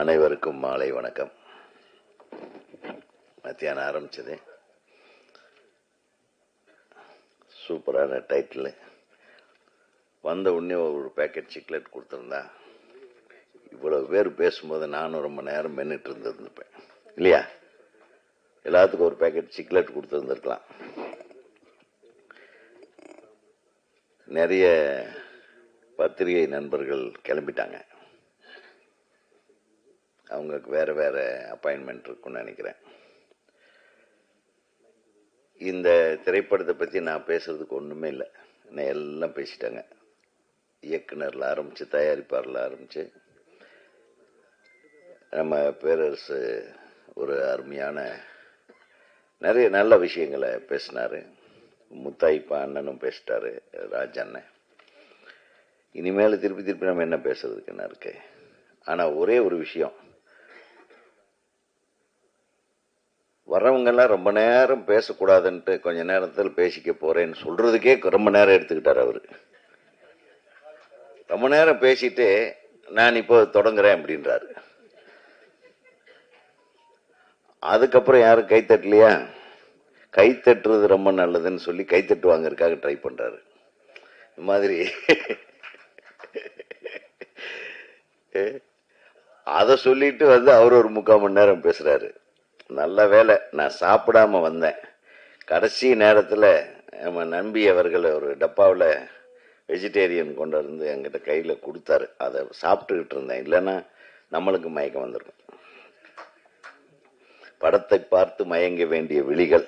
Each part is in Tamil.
அனைவருக்கும் மாலை வணக்கம். மத்தியானம் ஆரம்பிச்சது. சூப்பரான டைட்டில் வந்த உடனே ஒரு பேக்கெட் சிக்லெட் கொடுத்துருந்தா. இவ்வளோ பேர் பேசும்போது நானும் ரொம்ப நேரம் மென்னுட்டு இருந்திருந்துப்பேன். இல்லையா? எல்லாத்துக்கும் ஒரு பேக்கெட் சிக்லெட் கொடுத்துருந்துருக்கலாம். நிறைய பத்திரிகை நண்பர்கள் கிளம்பிட்டாங்க. அவங்களுக்கு வேறு வேறு அப்பாயின்மெண்ட் இருக்குன்னு நினைக்கிறேன். இந்த திரைப்படத்தை பற்றி நான் பேசுறதுக்கு ஒன்றுமே இல்லை. நான் எல்லாம் பேசிட்டாங்க. இயக்குனரில் ஆரம்பித்து தயாரிப்பாரில் ஆரம்பித்து நம்ம பேரரசு ஒரு அருமையான நிறைய நல்ல விஷயங்களை பேசினாரு. முத்தாய்ப்பா அண்ணனும் பேசிட்டாரு ராஜ் அண்ணன் இனிமேல் திருப்பி திருப்பி நம்ம என்ன பேசுறதுக்கு என்ன இருக்கு? ஆனால் ஒரே ஒரு விஷயம் வர்றவங்கெல்லாம் ரொம்ப நேரம் பேசக்கூடாதுன்ட்டு கொஞ்ச நேரத்தில் பேசிக்க போகிறேன்னு சொல்கிறதுக்கே ரொம்ப நேரம் எடுத்துக்கிட்டார் அவர். ரொம்ப நேரம் பேசிட்டு நான் இப்போ தொடங்குறேன் அப்படின்றாரு. அதுக்கப்புறம் யாரும் கை தட்டலையா? கை தட்டுறது ரொம்ப நல்லதுன்னு சொல்லி கை வாங்கறதுக்காக ட்ரை பண்ணுறாரு இந்த மாதிரி. அதை சொல்லிட்டு வந்து அவர் ஒரு முக்கால் மணி நேரம் பேசுகிறாரு நல்ல வேலை. நான் சாப்பிடாம வந்தேன். கடைசி நேரத்தில் நம்ம நம்பி அவர்கள் ஒரு டப்பாவில் வெஜிடேரியன் கொண்டு வந்து என்கிட்ட கையில் கொடுத்தாரு. அதை சாப்பிட்டுக்கிட்டு இருந்தேன். இல்லைன்னா நம்மளுக்கு மயக்கம் வந்துடும் படத்தை பார்த்து மயங்க வேண்டிய விழிகள்.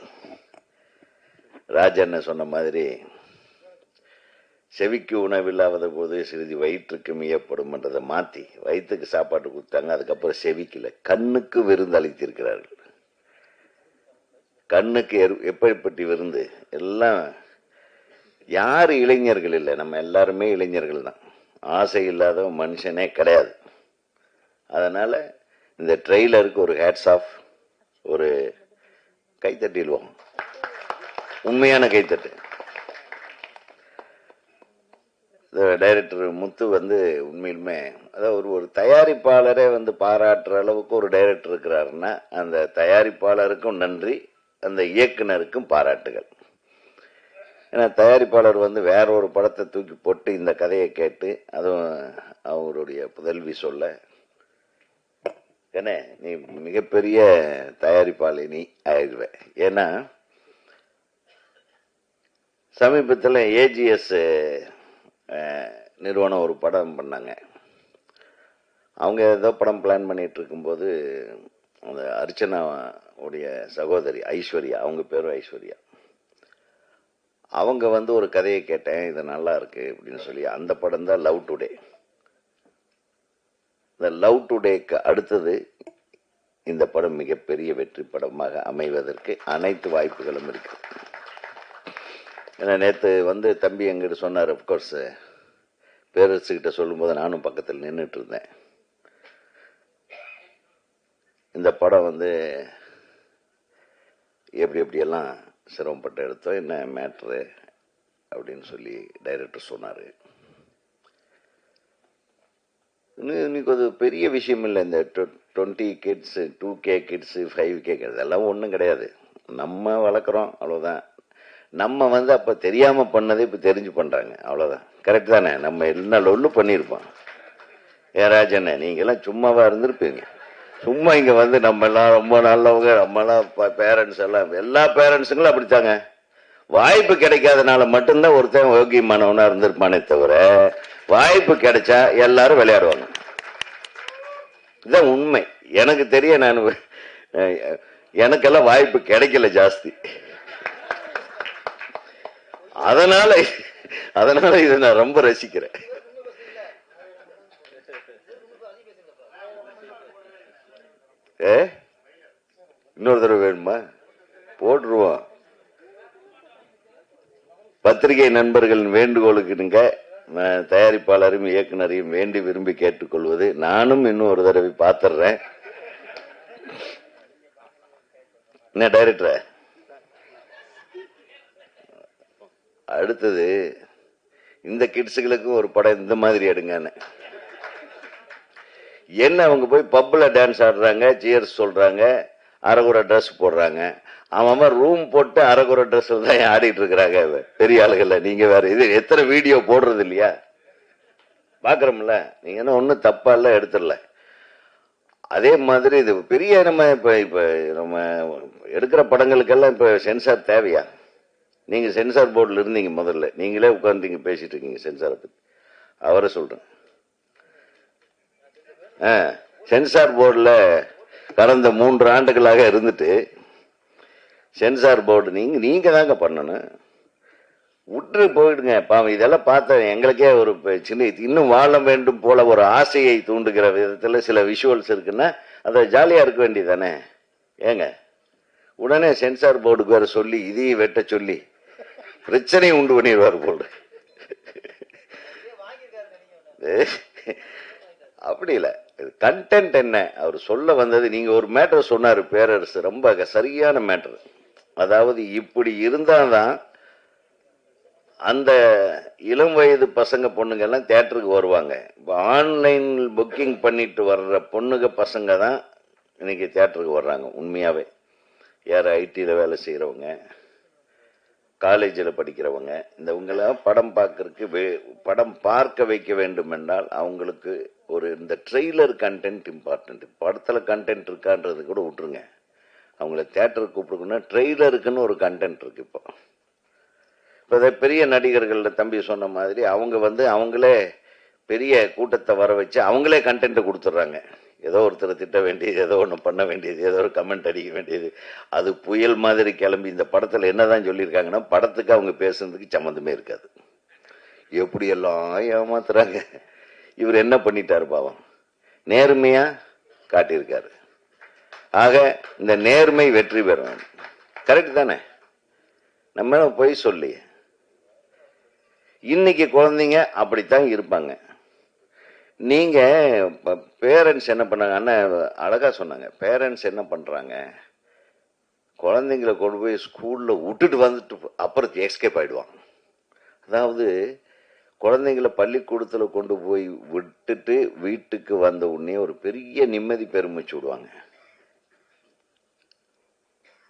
ராஜண்ண சொன்ன மாதிரி செவிக்கு உணவில்லாத போது சிறிது வயிற்றுக்கு மியப்படும்ன்றதை மாற்றி வயிற்றுக்கு சாப்பாட்டு கொடுத்தாங்க. அதுக்கப்புறம் செவிக்கில் கண்ணுக்கு விருந்து அளித்திருக்கிறார்கள். கண்ணுக்கு எரு- எப்படிப்பட்ட விருந்து? எல்லாம் யார் இளைஞர்கள் இல்லை. நம்ம எல்லாருமே இளைஞர்கள் தான். ஆசை இல்லாத மனுஷனே கிடையாது. அதனால் இந்த ட்ரெய்லருக்கு ஒரு ஹேட்ஸ் ஆஃப் ஒரு கைத்தட்டிடுவோம் உண்மையான கைத்தட்டு. டைரக்டர் முத்து வந்து உண்மையிலுமே அதாவது ஒரு ஒரு தயாரிப்பாளரே வந்து பாராட்டுற அளவுக்கு ஒரு டைரக்டர் இருக்கிறாருன்னா அந்த தயாரிப்பாளருக்கும் நன்றி. அந்த இயக்குனருக்கும் பாராட்டுகள். ஏன்னா தயாரிப்பாளர் வந்து வேற ஒரு படத்தை தூக்கி போட்டு இந்த கதையை கேட்டு அதுவும் அவருடைய புதல்வி சொல்ல என்ன நீ மிகப்பெரிய தயாரிப்பாளினி ஆயிடுவ. ஏன்னா சமீபத்தில் ஏஜிஎஸ் நிறுவனம் ஒரு படம் பண்ணாங்க. அவங்க ஏதோ படம் பிளான் பண்ணிட்டு இருக்கும்போது அந்த அர்ச்சனா உடைய சகோதரி ஐஸ்வர்யா அவங்க பேரும் ஐஸ்வர்யா. அவங்க வந்து ஒரு கதையை கேட்டேன் இது நல்லா இருக்கு அப்படின்னு சொல்லி. அந்த படம் தான் லவ் டுடே. இந்த லவ் டுடேக்கு அடுத்தது இந்த படம் மிகப்பெரிய வெற்றி படமாக அமைவதற்கு அனைத்து வாய்ப்புகளும் இருக்கு. ஏன்னா நேற்று வந்து தம்பி எங்கிட்ட சொன்னார் அப்கோர்ஸ் பேரரசுகிட்ட சொல்லும்போது நானும் பக்கத்தில் நின்றுட்டு இருந்தேன். இந்த படம் வந்து எப்படி எப்படியெல்லாம் சிரமப்பட்டு எடுத்தோம் என்ன மேட்ரு அப்படின்னு சொல்லி டைரக்டர் சொன்னார். இன்னைக்கு அது பெரிய விஷயம் இல்லை இந்த twenty kids two K kids five K இதெல்லாம் ஒன்றும் கிடையாது. நம்ம வளர்க்குறோம் அவ்வளோதான் நம்ம வந்து அப்போ தெரியாமல் பண்ணதை இப்போ தெரிஞ்சு பண்ணுறாங்க அவ்வளோதான் கரெக்ட் தானே? நம்ம என்ன லொன்னு பண்ணியிருப்போம். ஏராஜண்ணே நீங்களாம் சும்மாவாக இருந்திருப்பீங்க. சும்மா இங்கே வந்து நம்ம எல்லாம் ரொம்ப நல்லவங்க நம்மலாம் பேரண்ட்ஸ் எல்லாம் எல்லா பேரண்ட்ஸுங்களும் அப்படித்தாங்க. வாய்ப்பு கிடைக்காதனால மட்டும்தான் ஒருத்தன் யோகியமானவனா இருந்திருப்பானே தவிர வாய்ப்பு கிடைச்சா எல்லாரும் விளையாடுவாங்க. இதுதான் உண்மை. எனக்கு தெரிய நான் எனக்கெல்லாம் வாய்ப்பு கிடைக்கல ஜாஸ்தி. அதனால அதனால இதை நான் ரொம்ப ரசிக்கிறேன். ஏ? இன்னொரு தடவை வேணுமா? போட்டுருவோம். பத்திரிகை நண்பர்களின் வேண்டுகோளுக்கு நீங்க தயாரிப்பாளரையும் இயக்குனரையும் வேண்டி விரும்பி கேட்டுக்கொள்வது நானும் இன்னும் ஒரு தடவை பார்த்துடுறேன் என்ன டைரக்டர்? அடுத்தது இந்த கிட்ஸுகளுக்கும் ஒரு படம் இந்த மாதிரி எடுங்கன்னு. என்ன அவங்க போய் பப்பில் டான்ஸ் ஆடுறாங்க ஜியர்ஸ் சொல்கிறாங்க அரைகுறை ட்ரெஸ் போடுறாங்க. அவன் அவன் ரூம் போட்டு அரைகுறை ட்ரெஸ் தான் ஆடிட்டு இருக்கிறாங்க பெரிய ஆளுகள்ல. நீங்கள் வேறு இது எத்தனை வீடியோ போடுறது இல்லையா? பார்க்குறோம்ல நீங்க என்ன ஒன்றும் தப்பா எடுத்துடல. அதே மாதிரி இது பெரிய நம்ம இப்போ இப்போ நம்ம எடுக்கிற படங்களுக்கெல்லாம் இப்போ சென்சார் தேவையா? நீங்கள் சென்சார் போர்டில் இருந்தீங்க முதல்ல. நீங்களே உட்காந்துங்க பேசிட்டு இருக்கீங்க சென்சாரை பற்றி அவரை சொல்கிறேன் சென்சார் போர்டில் கடந்த மூன்று ஆண்டுகளாக இருந்துட்டு சென்சார் போர்டு நீங்க நீங்க தாங்க பண்ணணும். விட்டு போயிடுங்க. பாவம் இதெல்லாம் பார்த்தா எங்களுக்கே ஒரு சின்ன இன்னும் வாழ வேண்டும் போல ஒரு ஆசையை தூண்டுகிற விதத்துல சில விஷுவல்ஸ் இருக்குன்னா அதை ஜாலியா இருக்க வேண்டியதானே ஏங்க? உடனே சென்சார் போர்டுக்கு வேற சொல்லி இதையும் வெட்ட சொல்லி பிரச்சனையை உண்டு பண்ணிடுவார் போல அப்படி இல்ல. கண்டென்ட் என்ன? அவர் சொல்ல வந்தது நீங்க ஒரு மேட்டர் சொன்னார் பேரரசு ரொம்ப சரியான மேட்டர் அதாவது இப்படி இருந்தாதான் அந்த இளம் வயது பசங்க பொண்ணுங்க எல்லாம் தேட்டருக்கு வருவாங்க. இப்போ ஆன்லைன் புக்கிங் பண்ணிட்டு வர்ற பொண்ணுங்க பசங்க தான் இன்னைக்கு தேட்டருக்கு வர்றாங்க உண்மையாவே. யார் ஐடியில் வேலை செய்கிறவங்க காலேஜில் படிக்கிறவங்க இந்தவங்களாம் படம் பார்க்கறதுக்கு வே- படம் பார்க்க வைக்க வேண்டும் என்றால் அவங்களுக்கு ஒரு இந்த ட்ரெய்லர் கண்டென்ட் இம்பார்ட்டன்ட் படத்தில் கண்டென்ட் இருக்கான்றது கூட விட்டுருங்க. அவங்கள தேட்டருக்கு கூப்பிடுக்கணும்னா ட்ரெய்லருக்குன்னு ஒரு கண்டென்ட் இருக்கு இப்போ. இப்போ பெரிய நடிகர்களில் தம்பி சொன்ன மாதிரி அவங்க வந்து அவங்களே பெரிய கூட்டத்தை வர வச்சு அவங்களே கண்டென்ட் கொடுத்துட்றாங்க. ஏதோ ஒருத்தரை திட்ட வேண்டியது ஏதோ ஒன்று பண்ண வேண்டியது ஏதோ ஒரு கமெண்ட் அடிக்க வேண்டியது. அது புயல் மாதிரி கிளம்பி இந்த படத்தில் என்னதான் சொல்லியிருக்காங்கன்னா படத்துக்கு அவங்க பேசுனதுக்கு சம்மந்தமே இருக்காது. எப்படியெல்லாம் ஏமாத்துறாங்க. இவர் என்ன பண்ணிட்டார் பாவம். நேர்மையாக காட்டியிருக்காரு. ஆக இந்த நேர்மை வெற்றி பெறும். கரெக்ட் தானே? நம்ம போய் சொல்லி. இன்னைக்கு குழந்தைங்க அப்படித்தான் இருப்பாங்க. நீங்க பேரண்ட்ஸ் என்ன பண்ணாங்க? அண்ணன் அழகா சொன்னாங்க. பேரண்ட்ஸ் என்ன பண்றாங்க? குழந்தைங்களை கொண்டு போய் ஸ்கூல்ல விட்டுட்டு வந்துட்டு அப்புறம் எஸ்கேப் ஆயிடுவாங்க. அதாவது குழந்தைங்களை பள்ளிக்கூடத்தில் கொண்டு போய் விட்டுட்டு வீட்டுக்கு வந்த உடனே ஒரு பெரிய நிம்மதி பெருமிச்சு விடுவாங்க.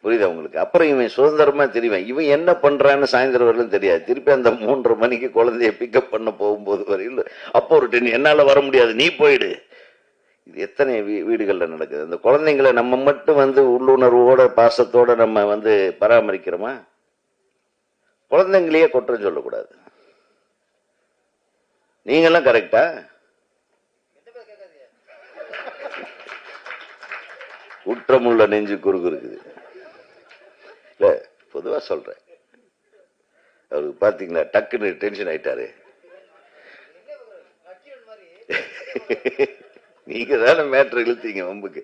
புரியுது உங்களுக்கு? அப்புறம் இவன் சுதந்திரமா தெரியும் இவன் என்ன பண்றான்னு சாயந்தரம் வரலும் தெரியாது. திருப்பி அந்த மூன்றரை மணிக்கு குழந்தைய பிக்கப் பண்ண போகும்போது வரையில் அப்போ ஒரு டென் என்னால் வர முடியாது. நீ போயிடு. இது எத்தனை வீ- வீடுகளில் நடக்குது? அந்த குழந்தைங்களை நம்ம மட்டும் வந்து உள்ளுணர்வோட பாசத்தோட நம்ம வந்து பராமரிக்கிறோமா? குழந்தைங்களையே குற்றம் சொல்லக்கூடாது. நீங்களாம் கரெக்டா குற்றமுள்ள நெஞ்சு குறுக்கு இருக்குது இல்லை பொதுவா சொல்கிறேன் அவருக்கு பார்த்தீங்களா டக்குன்னு டென்ஷன் ஆயிட்டாரு. நீங்க தானே மேட்ரு இழுத்தீங்க வம்புக்கு.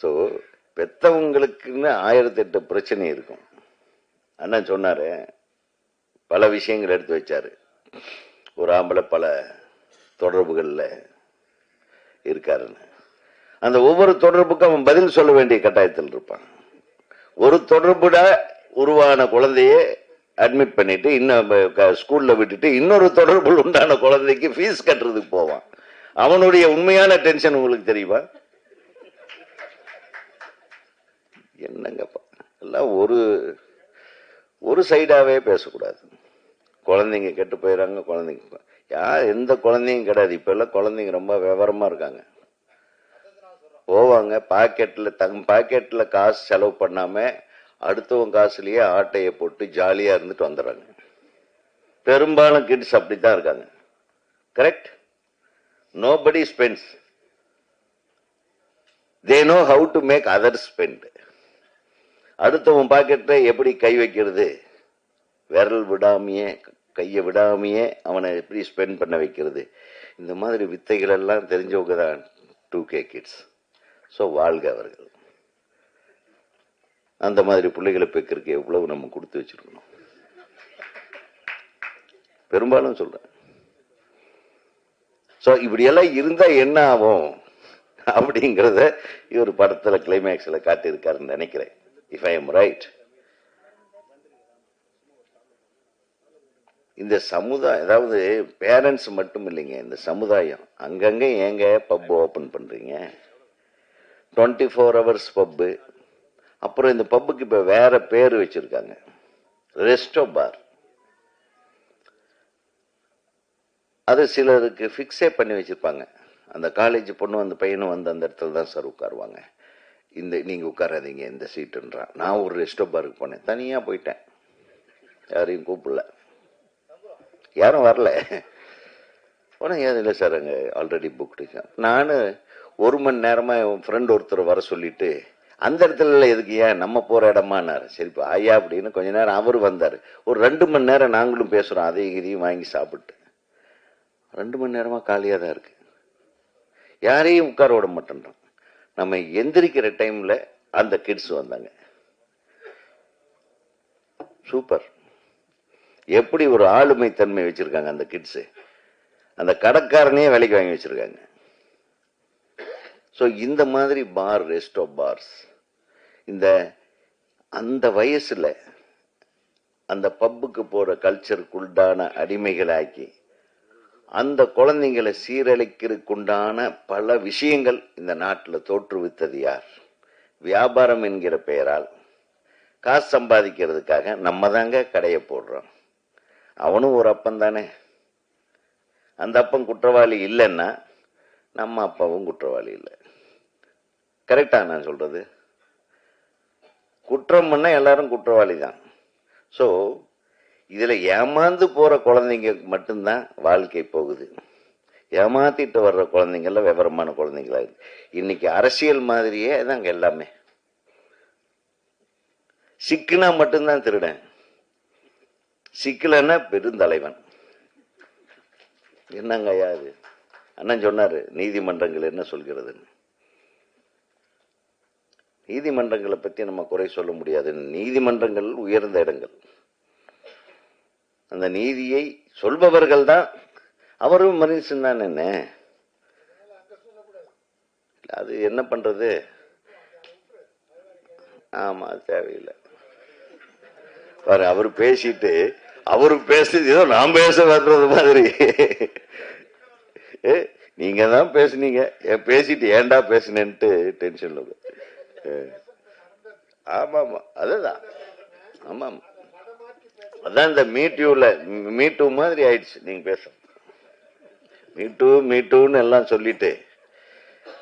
சோ பெத்தவங்களுக்குன்னு ஆயிரத்தி எட்டு பிரச்சனை இருக்கும். அண்ணன் சொன்னாரு பல விஷயங்கள் எடுத்து வச்சாரு. ஒரு ஆம்பளை பல தொடர்புகள்ல இருக்காருன்னு. அந்த ஒவ்வொரு தொடர்புக்கும் அவன் பதில் சொல்ல வேண்டிய கட்டாயத்தில் இருப்பான் ஒரு தொடர்புட உருவான குழந்தைய அட்மிட் பண்ணிட்டு இன்னும் க- ஸ்கூல்ல விட்டுட்டு இன்னொரு தொடர்புள் உண்டான குழந்தைக்கு ஃபீஸ் கட்டுறதுக்கு போவான். அவனுடைய உண்மையான டென்ஷன் உங்களுக்கு தெரியுமா? என்னங்கப்பா? எல்லாம் ஒரு ஒரு சைடாகவே பேசக்கூடாது. குழந்தைங்க கெட்டு போயிடறாங்க குழந்தைங்க யார் எந்த குழந்தையும் கிடையாது இப்போ எல்லாம் குழந்தைங்க ரொம்ப விவரமாக இருக்காங்க. போவாங்க. பாக்கெட்டில் தங் பாக்கெட்டில் காசு செலவு பண்ணாம அடுத்தவன் காசுலயே ஆட்டையை போட்டு ஜாலியாக இருந்துட்டு வந்துடுறாங்க. பெரும்பாலும் கிட்ஸ் அப்படி தான் இருக்காங்க. Correct nobody spends they know how to make other spend அடுத்தவன் பாக்கெட்டில் எப்படி கை வைக்கிறது? விரல் விடாமையே கையை விடாமையே அவனை எப்படி ஸ்பெண்ட் பண்ண வைக்கிறது? இந்த மாதிரி வித்தைகள் எல்லாம் தெரிஞ்சவங்க தான் டூ கே கிட்ஸ் ஸோ வாழ்க அவர்கள். அந்த மாதிரி பிள்ளைகளை பெக்கிறதுக்கு எவ்வளவு நம்ம கொடுத்து வச்சிருக்கணும். பெரும்பாலும் சொல்றேன். ஸோ இப்படியெல்லாம் இருந்தா என்ன ஆகும்? அப்படிங்கிறத இவர் படத்துல கிளைமேக்ஸ்ல காட்டியிருக்காருன்னு நினைக்கிறேன். இஃப் ஐ எம் ரைட் இந்த சமுதாயம் அதாவது பேரண்ட்ஸ் மட்டும் இல்லைங்க இந்த சமுதாயம். அங்கங்கே ஏங்க பப் ஓப்பன் பண்ணுறீங்க டுவெண்ட்டி ஃபோர் ஹவர்ஸ் பப்பு அப்புறம் இந்த பப்புக்கு இப்போ வேற பேர் வச்சுருக்காங்க. ரெஸ்டோ பார் அது சிலருக்கு ஃபிக்ஸே பண்ணி வச்சுருப்பாங்க. அந்த காலேஜ் பொண்ணு அந்த பையனும் வந்து அந்த இடத்துல தான் சார் உட்காருவாங்க. இந்த நீங்கள் உட்காராதீங்க இந்த சீட்டுன்றான் நான் ஒரு ரெஸ்டோ பாருக்கு போனேன். தனியாக போயிட்டேன். யாரையும் கூப்பிடல. யாரும் வரல. உடனே ஏன் இல்லை சார் அங்கே ஆல்ரெடி புக்டு நான் ஒரு மணி நேரமாக என் ஃப்ரெண்ட் ஒருத்தர் வர சொல்லிட்டு அந்த இடத்துல எதுக்கு ஏன் நம்ம போகிற இடமானார். சரிப்பா ஐயா அப்படின்னு கொஞ்ச நேரம் அவர் வந்தார். ஒரு ரெண்டு மணி நேரம் நாங்களும் பேசுகிறோம் அதையும் இதையும் வாங்கி சாப்பிட்டு. ரெண்டு மணி நேரமாக காலியாக தான் இருக்கு. யாரையும் உட்கார விட மாட்டேன்றோம் நம்ம எந்திரிக்கிற டைமில் அந்த கிட்ஸ் வந்தாங்க. சூப்பர் எப்படி ஒரு ஆளுமை தன்மை வச்சிருக்காங்க அந்த கிட்ஸு அந்த கடைக்காரனையே வேலைக்கு வாங்கி வச்சிருக்காங்க. ஸோ இந்த மாதிரி பார் ரெஸ்ட் ஆஃப் பார்ஸ் இந்த அந்த வயசில் அந்த பப்புக்கு போகிற கல்ச்சருக்குண்டான அடிமைகளாக்கி அந்த குழந்தைங்களை சீரழிக்கிறதுக்குண்டான பல விஷயங்கள் இந்த நாட்டில் தோற்றுவித்தது யார்? வியாபாரம் என்கிற பெயரால். காசு சம்பாதிக்கிறதுக்காக நம்ம தாங்க கடையை போடுறோம். அவனும் ஒரு அப்பன் தானே. அந்த அப்பன் குற்றவாளி இல்லைன்னா நம்ம அப்பாவும் குற்றவாளி இல்லை. கரெக்டா நான் சொல்றது? குற்றம் பண்ணால் எல்லாரும் குற்றவாளி தான் ஸோ இதில் ஏமாந்து போகிற குழந்தைங்க மட்டும்தான் வாழ்க்கை போகுது. ஏமாத்திட்டு வர்ற குழந்தைங்கள்லாம் விவரமான குழந்தைங்களா இருக்கு. இன்னைக்கு அரசியல் மாதிரியே தாங்க எல்லாமே. சிக்கினா மட்டும்தான் திருடன். சிக்கலன்னா பெருந்தலைவன். என்னங்க ஐயா அது அண்ணன் சொன்னார் நீதிமன்றங்கள் என்ன சொல்கிறதுன்னு. நீதிமன்றங்களை பத்தி நம்ம குறை சொல்ல முடியாது. நீதிமன்றங்கள் உயர்ந்த இடங்கள். அந்த நீதியை சொல்பவர்கள் தான். அவரும் மனுஷன் தான் என்ன? அது என்ன பண்றது? ஆமா தேவையில்லை. பாரு அவர் பேசிட்டு அவரு பேசுறது ஏதோ நான் பேச வர்றது மாதிரி. நீங்க தான் பேசுனீங்க. ஏன் பேசிட்டு ஏன்டா பேசுனேன்ட்டு டென்ஷன்ல ஆமா ஆமா. அதுதான். ஆமா அதான் இந்த மீட்டியூல மீட்டூ மாதிரி ஆயிடுச்சு. நீங்க பேச மீட்டூ மீட்டூன்னு எல்லாம் சொல்லிட்டு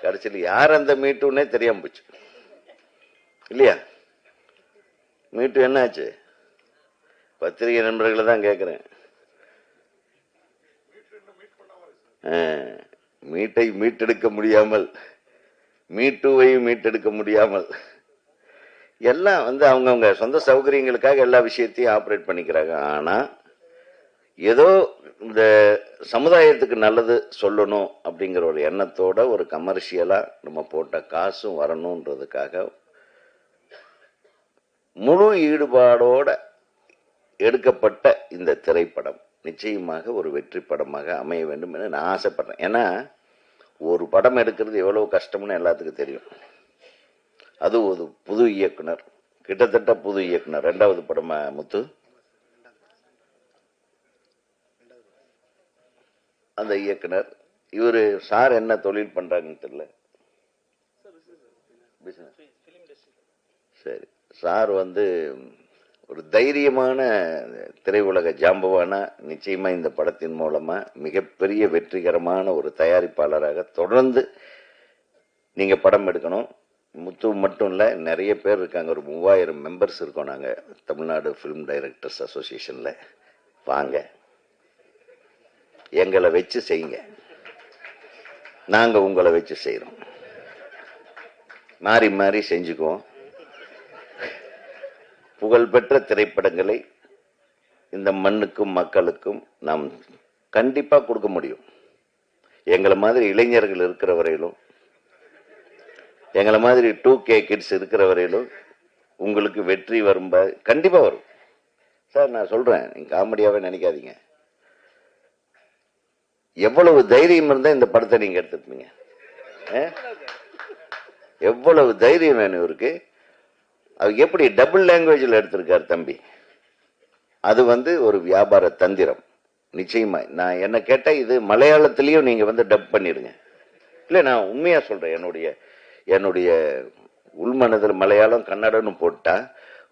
கடைசியில் யார் அந்த மீட்டூன்னே தெரியாம போச்சு. இல்லையா? மீட்டு என்னாச்சு? பத்திரிகை நண்பர்களை தான் கேட்குறேன் மீட்டை மீட்டெடுக்க முடியாமல் மீட்டுவை மீட்டெடுக்க முடியாமல். எல்லாம் வந்து அவங்கவுங்க சொந்த சௌகரியங்களுக்காக எல்லா விஷயத்தையும் ஆப்ரேட் பண்ணிக்கிறாங்க. ஆனால் ஏதோ இந்த சமுதாயத்துக்கு நல்லது சொல்லணும் அப்படிங்கிற ஒரு எண்ணத்தோட ஒரு கமர்ஷியலாக நம்ம போட்ட காசும் வரணுன்றதுக்காக முழு ஈடுபாடோட எடுக்கப்பட்ட இந்த திரைப்படம் நிச்சயமாக ஒரு வெற்றி படமாக அமைய வேண்டும் என நான் ஆசைப்படுறேன். ஏன்னா ஒரு படம் எடுக்கிறது எவ்வளவு கஷ்டம்னு எல்லாத்துக்கும் தெரியும். அது ஒரு புது இயக்குனர் கிட்டத்தட்ட புது இயக்குனர். ரெண்டாவது படமா முத்து? அந்த இயக்குனர். இவரு சார் என்ன தொழில் பண்றாங்கன்னு தெரியல. Business. சரி சார் வந்து ஒரு தைரியமான திரையுலக ஜாம்பவானா நிச்சயமா இந்த படத்தின் மூலமா மிகப்பெரிய வெற்றிகரமான ஒரு தயாரிப்பாளராக தொடர்ந்து நீங்க படம் எடுக்கணும். முத்து மட்டும் இல்லை நிறைய பேர் இருக்காங்க. ஒரு மூவாயிரம் மெம்பர்ஸ் இருக்கோம் நாங்கள் தமிழ்நாடு ஃபிலிம் டைரக்டர்ஸ் அசோசியேஷனில் வாங்க. எங்களை வச்சு செய்யுங்க. நாங்கள் உங்களை வச்சு செய்கிறோம் மாறி மாறி செஞ்சுக்குவோம். புகழ்பெற்ற திரைப்படங்களை இந்த மண்ணுக்கும் மக்களுக்கும் நாம் கண்டிப்பாக கொடுக்க முடியும். எங்களை மாதிரி இளைஞர்கள் இருக்கிற வரையிலும் எங்களை மாதிரி டூ கே கிட்ஸ் இருக்கிற வரையிலும் உங்களுக்கு வெற்றி வரும் கண்டிப்பாக வரும். சார் நான் சொல்கிறேன் நீங்கள் காமெடியாகவே நினைக்காதீங்க. எவ்வளவு தைரியம் இருந்தால் இந்த படத்தை நீங்கள் எடுத்துருப்பீங்க ஆ? எவ்வளவு தைரியம் வேணும் இவருக்கு? அவர் எப்படி டபுள் லாங்குவேஜில் எடுத்திருக்கார் தம்பி? அது வந்து ஒரு வியாபார தந்திரம். நிச்சயமா நான் என்ன கேட்டால் இது மலையாளத்திலையும் நீங்கள் வந்து டப் பண்ணிடுங்க. இல்லை நான் உண்மையாக சொல்கிறேன் என்னுடைய என்னுடைய உள்மனதில் மலையாளம் கன்னடம்னு போட்டால்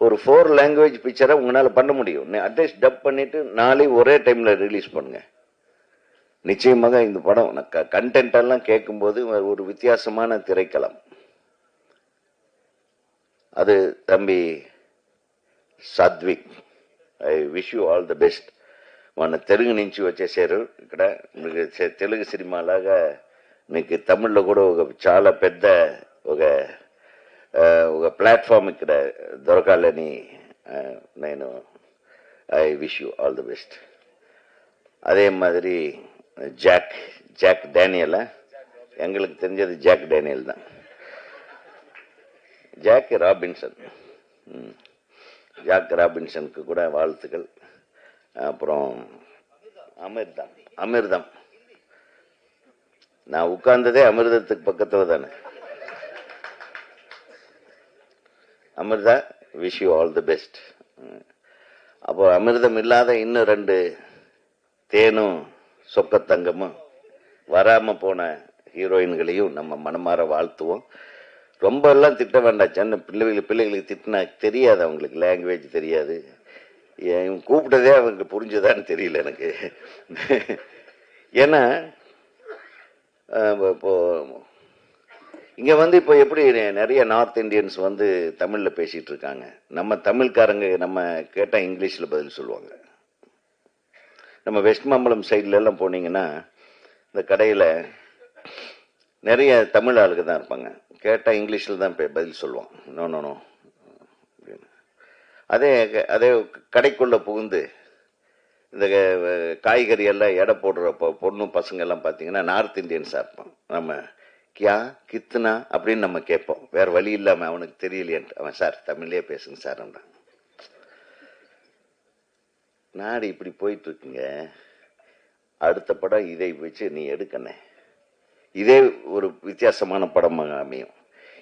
ஒரு ஃபோர் லாங்குவேஜ் பிக்சரை உங்களால் பண்ண முடியும். அட்லீஸ்ட் டப் பண்ணிவிட்டு நாளை ஒரே டைமில் ரிலீஸ் பண்ணுங்கள் நிச்சயமாக இந்த படம் கண்டென்ட் எல்லாம் கேட்கும்போது ஒரு வித்தியாசமான திரைக்களம். அது தம்பி Satvik I wish you all the best మన తెలుగు నుంచి వచ్చేసారు ఇక్కడ మీకు తె- తెలుగు సినిమాలాగా మీకు తమిళ్లో కూడా ఒక చాలా పెద్ద ఒక ఆ, ఒక ప్లాట్ఫామ్ ఇక్కడ దొరకాలని ఆ, నేను I wish you all the best அதே மாதிரி ஜாக் ஜாக் டேனியலா எங்களுக்கு தெரிஞ்சது ஜாக் டேனியல் தான் ஜாக் ராபின்சன். ஜாக் ராபின்சனுக்கு கூட வாழ்த்துக்கள். அப்புறம் அமிர்தம். அமிர்தம். நான் உட்கார்ந்ததே அமிர்தத்துக்கு பக்கத்துல தானே. Amritha wish you all the best அப்போ அமிர்தம் இல்லாத இன்னும் ரெண்டு தேனும் சொக்கத்தங்கமும் வராம போன ஹீரோயின்களையும் நம்ம மனமாற வாழ்த்துவோம். ரொம்ப எல்லாம் திட்ட வேண்டாம். சின்ன பிள்ளைகளுக்கு பிள்ளைகளுக்கு திட்டினா தெரியாது அவங்களுக்கு. லாங்குவேஜ் தெரியாது. ஏன் கூப்பிட்டதே அவங்க புரிஞ்சதான்னு தெரியல எனக்கு. ஏன்னா அஹ், இப்போ இங்கே வந்து இப்போ எப்படி நிறைய நார்த் இந்தியன்ஸ் வந்து தமிழில் பேசிகிட்டு இருக்காங்க. நம்ம தமிழ்காரங்க நம்ம கேட்டால் இங்கிலீஷில் பதில் சொல்லுவாங்க. நம்ம வெஸ்ட் மாம்பலம் சைட்ல போனீங்கன்னா இந்த கடையில் நிறைய தமிழ் ஆளுங்க தான் இருப்பாங்க. கேட்டால் இங்கிலீஷில் தான் பே- பதில் சொல்லுவான். நோ நோ நோ அப்படின்னு அதே அதே கடைக்குள்ளே புகுந்து இந்த க- காய்கறி எல்லாம் எடை போடுற பொண்ணு பசங்க எல்லாம் பார்த்தீங்கன்னா நார்த் இந்தியன்ஸாக இருப்பான் நம்ம கியா கித்துனா? அப்படின்னு நம்ம கேட்போம். வேற வழி இல்லாமல் அவனுக்கு தெரியலையன்ட்டு. அவன் சார் தமிழ்லேயே பேசுங்க சார் நாடு இப்படி போயிட்டு இருக்குங்க அடுத்த படம் இதை வச்சு நீ எடுக்கணே இதே ஒரு வித்தியாசமான படமாக அமையும்.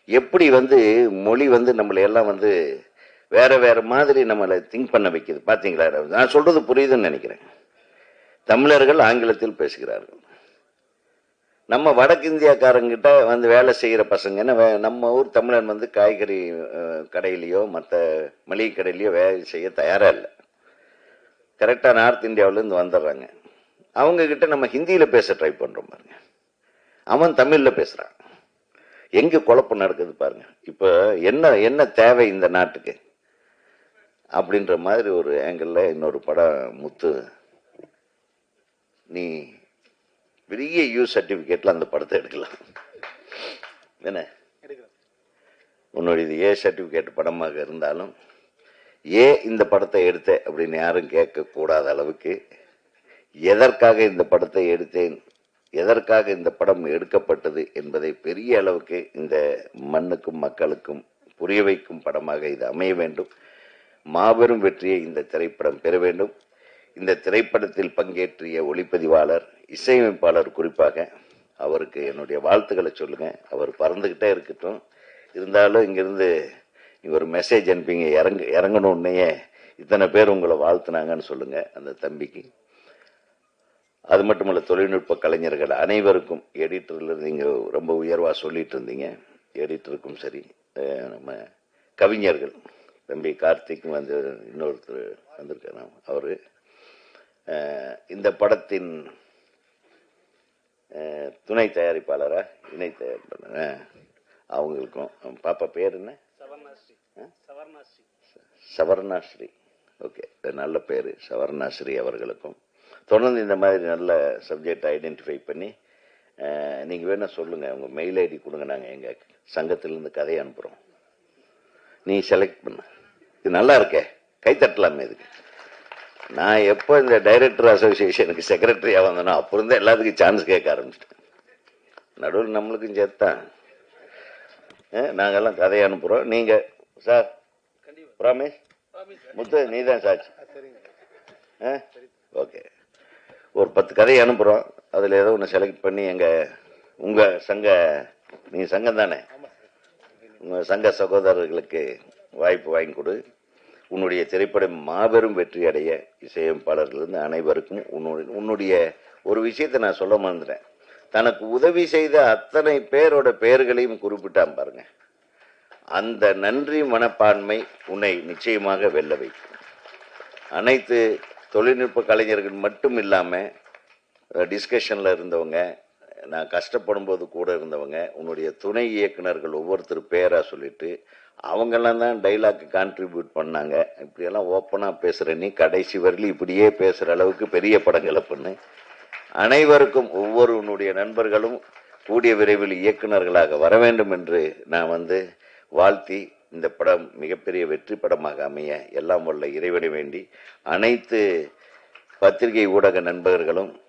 எப்படி வந்து மொழி வந்து நம்மளை எல்லாம் வந்து வேற வேற மாதிரி நம்மளை திங்க் பண்ண வைக்கிது. பார்த்தீங்களா நான் சொல்றது புரியுதுன்னு நினைக்கிறேன். தமிழர்கள் ஆங்கிலத்தில் பேசுகிறார்கள். நம்ம வடக்கு இந்தியாக்காரங்கிட்ட வந்து வேலை செய்கிற பசங்கன்னா வே- நம்ம ஊர் தமிழன் வந்து காய்கறி கடையிலையோ மற்ற மளிகை கடையிலையோ வேலை செய்ய தயாராக இல்லை. கரெக்டாக நார்த் இந்தியாவிலேருந்து வந்துடுறாங்க. அவங்கக்கிட்ட நம்ம ஹிந்தியில் பேச ட்ரை பண்ணுறோம் பாருங்க. அவன் தமிழில் பேசுகிறான் எங்க குழப்பம் நடக்குது பாருங்க. இப்போ என்ன என்ன தேவை இந்த நாட்டுக்கு? அப்படின்ற மாதிரி ஒரு ஆங்கிளில் இன்னொரு படம் முத்து நீ பெரிய யூ சர்டிபிகேட்ல அந்த படத்தை எடுக்கலாம். என்ன? உன்னுடைய இது ஏ சர்டிஃபிகேட் படமாக இருந்தாலும் ஏ இந்த படத்தை எடுத்த அப்படின்னு யாரும் கேட்கக்கூடாத அளவுக்கு எதற்காக இந்த படத்தை எடுத்தேன்? எதற்காக இந்த படம் எடுக்கப்பட்டது என்பதை பெரிய அளவுக்கு இந்த மண்ணுக்கும் மக்களுக்கும் புரிய வைக்கும் படமாக இது அமைய வேண்டும். மாபெரும் வெற்றியை இந்த திரைப்படம் பெற வேண்டும். இந்த திரைப்படத்தில் பங்கேற்றிய ஒளிப்பதிவாளர் இசையமைப்பாளர் குறிப்பாக அவருக்கு என்னுடைய வாழ்த்துக்களை சொல்லுங்க. அவர் பறந்துகிட்டே இருக்கட்டும். இருந்தாலும் இங்கிருந்து ஒரு மெசேஜ் அனுப்பிங்க. இறங்க இறங்கணும் உன்னையே இத்தனை பேர் உங்களை வாழ்த்துனாங்கன்னு சொல்லுங்க அந்த தம்பிக்கு. அது மட்டுமல்ல தொழில்நுட்ப கலைஞர்கள் அனைவருக்கும் எடிட்டர்ல நீங்க ரொம்ப உயர்வா சொல்லிட்டு இருந்தீங்க. எடிட்டருக்கும் சரி நம்ம கவிஞர்கள் தம்பி கார்த்திக் வந்து இன்னொருத்தர் வந்திருக்காரு அவரு. இந்த படத்தின் துணை தயாரிப்பாளரா இணை தயாரிப்பாளரா? அவங்களுக்கும் பாப்பா பேர் என்ன? சவர்ணாஸ்ரீ. ஓகே நல்ல பேர் சவர்ணாஸ்ரீ அவர்களுக்கும். தொடர்ந்து இந்த மாதிரி நல்ல சப்ஜெக்ட் ஐடென்டிஃபை பண்ணி அஹ், நீங்க வேணா சொல்லுங்க. உங்க மெயில் ஐடி கொடுங்க. நாங்க எங்க சங்கத்திலிருந்து கதையை அனுப்புறோம். நீ செலக்ட் பண்ண. இது நல்லா இருக்கே. கை தட்டலாமே இதுக்கு. நான் எப்போ இந்த டைரக்டர் அசோசியேஷனுக்கு செக்ரட்டரியா வந்தனோ அப்போ இருந்து எல்லாத்துக்கும் சான்ஸ் கேட்க ஆரம்பிச்சிட்டேன். நடுவில் நம்மளுக்கும் சேர்த்தான். அஹ், நாங்கெல்லாம் கதையை அனுப்புறோம். நீங்க சார் ப்ராமிஸ் முத்து நீ தான் சாட்சி ஓகே ஒரு பத்து கதையை அனுப்புகிறோம் அதில் ஏதோ ஒன்று செலக்ட் பண்ணி எங்கள் உங்கள் சங்க நீங்கள் சங்கம் தானே? உங்கள் சங்க சகோதரர்களுக்கு வாய்ப்பு வாங்கி கொடு. உன்னுடைய திரைப்படம் மாபெரும் வெற்றி அடைய இசையமைப்பாளர்களிருந்து அனைவருக்கும் உன்னுடைய உன்னுடைய ஒரு விஷயத்தை நான் சொல்ல மறந்துட்டேன். தனக்கு உதவி செய்த அத்தனை பேரோட பெயர்களையும் குறிப்பிட்டான் பாருங்க. அந்த நன்றி மனப்பான்மை உன்னை நிச்சயமாக வெல்ல வைக்கும். அனைத்து தொழில்நுட்ப கலைஞர்கள் மட்டும் இல்லாமல் டிஸ்கஷனில் இருந்தவங்க நான் கஷ்டப்படும் போது கூட இருந்தவங்க உன்னுடைய துணை இயக்குனர்கள் ஒவ்வொருத்தர் பேராக சொல்லிட்டு அவங்கெல்லாம் தான் டைலாக் கான்ட்ரிபியூட் பண்ணாங்க. இப்படியெல்லாம் ஓப்பனாக பேசுகிற நீ கடைசி வரலும் இப்படியே பேசுகிற அளவுக்கு பெரிய படங்களை பண்ணு அனைவருக்கும் ஒவ்வொரு உன்னுடைய நண்பர்களும் கூடிய விரைவில் இயக்குனர்களாக வர வேண்டும் என்று நான் வந்து வாழ்த்தி இந்த படம் மிகப்பெரிய வெற்றி படமாக அமைய எல்லாம் உள்ள இறைவனை வேண்டி அனைத்து பத்திரிகை ஊடக நண்பர்களும்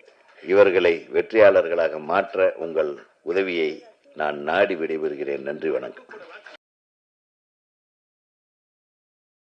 இவர்களை வெற்றியாளர்களாக மாற்ற உங்கள் உதவியை நான் நாடி விடைபெறுகிறேன். நன்றி வணக்கம்.